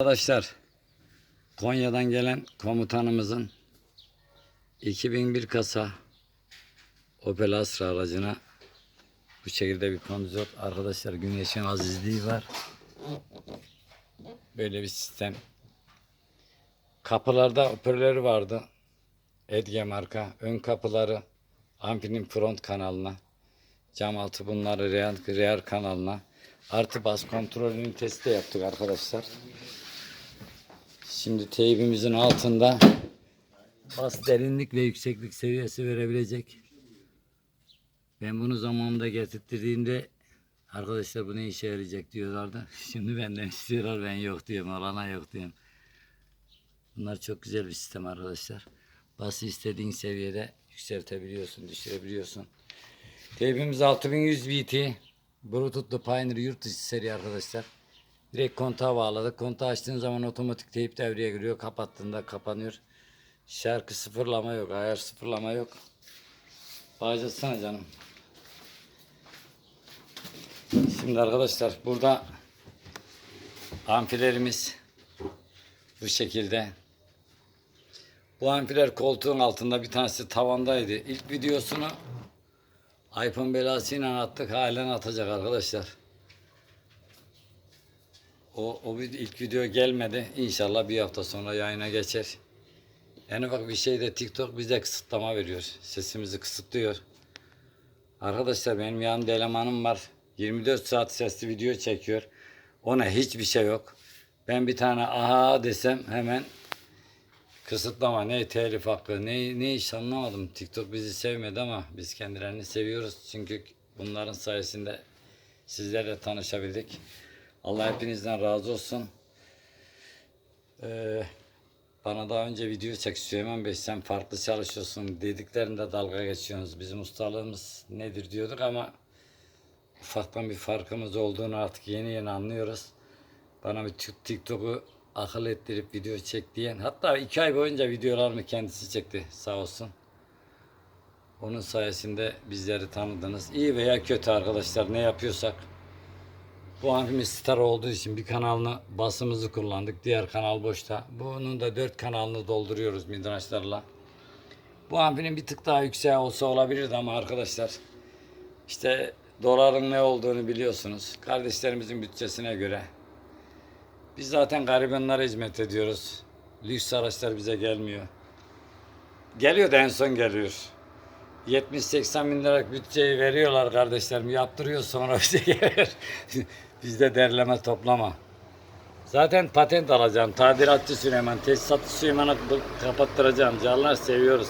Arkadaşlar Konya'dan gelen komutanımızın 2001 kasa Opel Astra aracına bu şekilde bir kondizör. Arkadaşlar güneşin azizliği var. Böyle bir sistem. Kapılarda hoparlörü vardı. Edge marka. Ön kapıları ampinin front kanalına. Cam altı bunları rear, rear kanalına. Artı bas kontrol ünitesi de yaptık arkadaşlar. Şimdi teybimizin altında bas derinlik ve yükseklik seviyesi verebilecek. Ben bunu zamanında getirttiğimde arkadaşlar bu ne işe yarayacak diyorlardı. Şimdi benden istiyorlar ben yok diyorum alana yok diyorum. Bunlar çok güzel bir sistem arkadaşlar. Bası istediğin seviyede yükseltebiliyorsun, düşürebiliyorsun. Teybimiz 6100 BT. Bluetooth'lu Pioneer yurt dışı seri arkadaşlar. Direkt kontağa bağladık. Kontağı açtığın zaman otomatik teyip devreye giriyor. Kapattığında kapanıyor. Şarkı sıfırlama yok. Ayar sıfırlama yok. Bağlayacaksana canım. Şimdi arkadaşlar burada amfilerimiz bu şekilde. Bu amfiler koltuğun altında bir tanesi tavandaydı. İlk videosunu iPhone belasıyla attık. Halen atacak arkadaşlar. O, o ilk video gelmedi. İnşallah bir hafta sonra yayına geçer. En bak bir şeyde TikTok bize kısıtlama veriyor. Sesimizi kısıtlıyor. Arkadaşlar benim yanımda elemanım var. 24 saat sesli video çekiyor. Ona hiçbir şey yok. Ben bir tane aha desem hemen kısıtlama ne telif hakkı ne, ne iş anlamadım. TikTok bizi sevmedi ama biz kendilerini seviyoruz. Çünkü bunların sayesinde sizlerle tanışabildik. Allah hepinizden razı olsun. Ee, bana daha önce video çek Süleyman Bey sen farklı çalışıyorsun dediklerinde dalga geçiyorsunuz. Bizim ustalığımız nedir diyorduk ama ufaktan bir farkımız olduğunu artık yeni yeni anlıyoruz. Bana bir Tik- TikTok'u akıl ettirip video çek diyen hatta iki ay boyunca videolarımı kendisi çekti sağ olsun. Onun sayesinde bizleri tanıdınız. İyi veya kötü arkadaşlar ne yapıyorsak bu amfimiz star olduğu için bir kanalını basımızı kullandık. Diğer kanal boşta. Bunun da dört kanalını dolduruyoruz midraşlarla. Bu amfinin bir tık daha yükseği olsa olabilirdi ama arkadaşlar işte doların ne olduğunu biliyorsunuz. Kardeşlerimizin bütçesine göre. Biz zaten garibanlara hizmet ediyoruz. Lüks araçlar bize gelmiyor. Geliyor da en son geliyor. 70-80 bin liralık bütçeyi veriyorlar kardeşlerim. Yaptırıyor sonra bize gelir. Bizde derleme toplama. Zaten patent alacağım. Tadilatçı Süleyman, tesisatçı Süleyman'a kapattıracağım. Canlar seviyoruz.